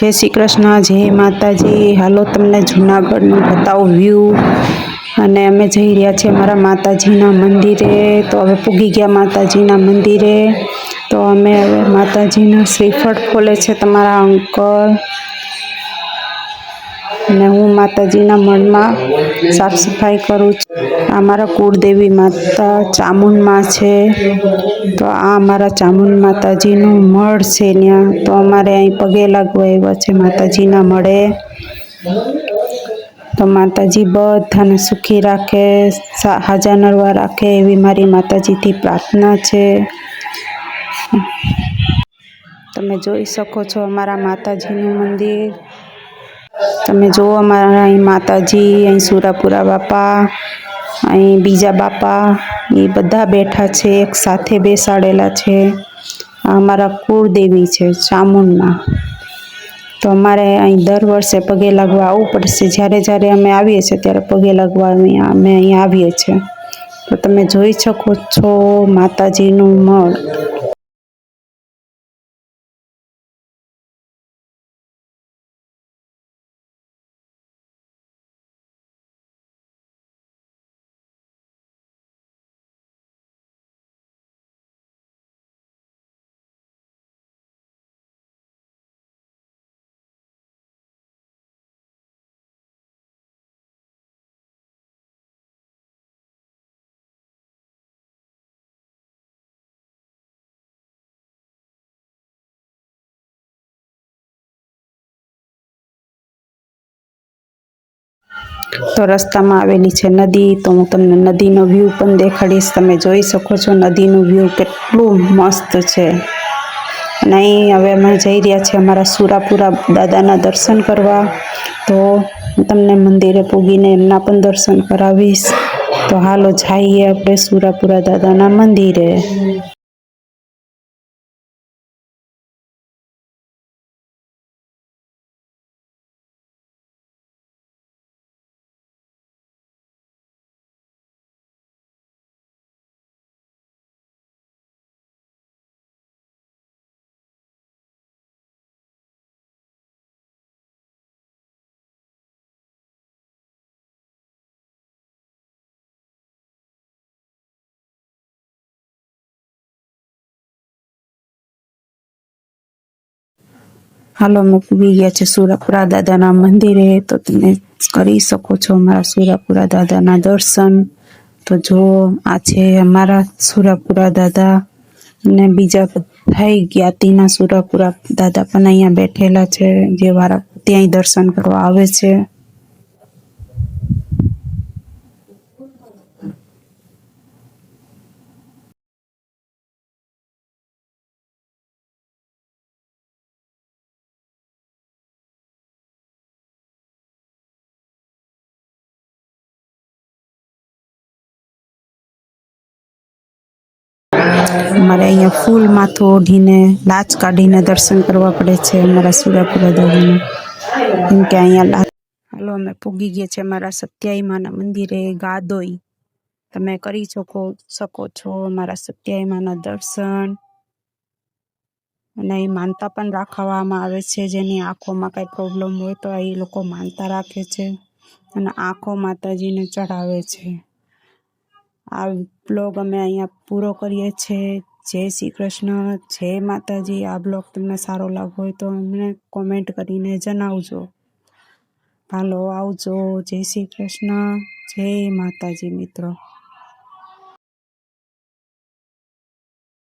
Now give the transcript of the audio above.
જય શ્રી કૃષ્ણ, જય માતાજી. હાલો, તમને જૂનાગઢનું બતાવું વ્યૂ અને અમે જઈ રહ્યા છીએ અમારા માતાજીના મંદિરે. તો હવે પૂગી ગયા માતાજીના મંદિરે. તો અમે હવે માતાજીના શ્રીફળ ખોલે છે તમારા અંકલ. અને હું માતાજીના મનમાં સાફ સફાઈ કરું છું. આ મારા કુળદેવી માતા ચામુંડમાં છે. તો આ અમારા ચામુંડ માતાજીનું મળ છે ત્યાં. તો અમારે અહીં પગે લાગવા આવ્યા છે, માતાજીના મળે તો માતાજી બધાને સુખી રાખે હાજા નરવા રાખે એવી મારી માતાજીથી પ્રાર્થના છે. તમે જોઈ શકો છો અમારા માતાજીનું મંદિર. તમે જુઓ અમારા અહીં માતાજી, અહીં સુરાપુરા બાપા, અહીં બીજા બાપા, એ બધા બેઠા છે, એક સાથે બેસાડેલા છે. અમારા કુળદેવી છે ચામુંડમાં. તો અમારે અહીં દર વર્ષે પગે લાગવા આવવું પડશે. જ્યારે જ્યારે અમે આવીએ છીએ ત્યારે પગે લાગવા અમે અમે અહીં આવીએ છીએ. તો તમે જોઈ શકો છો માતાજીનું મળ. તો રસ્તામાં આવેલી છે નદી, તો હું તમને નદીનો વ્યૂ પણ દેખાડીશ. તમે જોઈ શકો છો નદીનું વ્યૂ કેટલું મસ્ત છે. અને અહીં હવે અમે જઈ રહ્યા છીએ અમારા સુરાપુરા દાદાના દર્શન કરવા. તો હું તમને મંદિરે પૂગીને એમના પણ દર્શન કરાવીશ. તો હાલો જઈએ આપણે સુરાપુરા દાદાના મંદિરે. હાલો અમે ગયા છે સુરાપુરા દાદાના મંદિરે, તો તમે કરી શકો છો અમારા સુરાપુરા દાદાના દર્શન. તો જો, આ છે અમારા સુરાપુરા દાદા. અને બીજા બધા જ્ઞાતિના સુરાપુરા દાદા પણ અહીંયા બેઠેલા છે, જે વારા ત્યાંય દર્શન કરવા આવે છે. અમારે અહીંયા ફૂલ માથું ઓઢીને, લાચ કાઢીને દર્શન કરવા પડે છે અમારા સુરાપુરા દાદાના. કેમ કે અહીંયા હાલો, અમે પૂગી ગયા છે અમારા સત્યાઈ માના મંદિરે, ગાદોઈ. તમે કરી શકો શકો છો અમારા સત્યાઈ માના દર્શન. અને અહીં માનતા પણ રાખવામાં આવે છે, જેની આંખોમાં કાંઈ પ્રોબ્લેમ હોય તો એ લોકો માનતા રાખે છે. અને આંખો માતાજીને ચઢાવે છે. આ બ્લોગ અમે અહીંયા પૂરો કરીએ છીએ. જય શ્રી કૃષ્ણ, જય માતાજી. આ બ્લોગ તમને સારો લાગ્યો હોય તો અમને કોમેન્ટ કરીને જણાવજો. હાલો, આવજો. જય શ્રી કૃષ્ણ, જય માતાજી મિત્રો.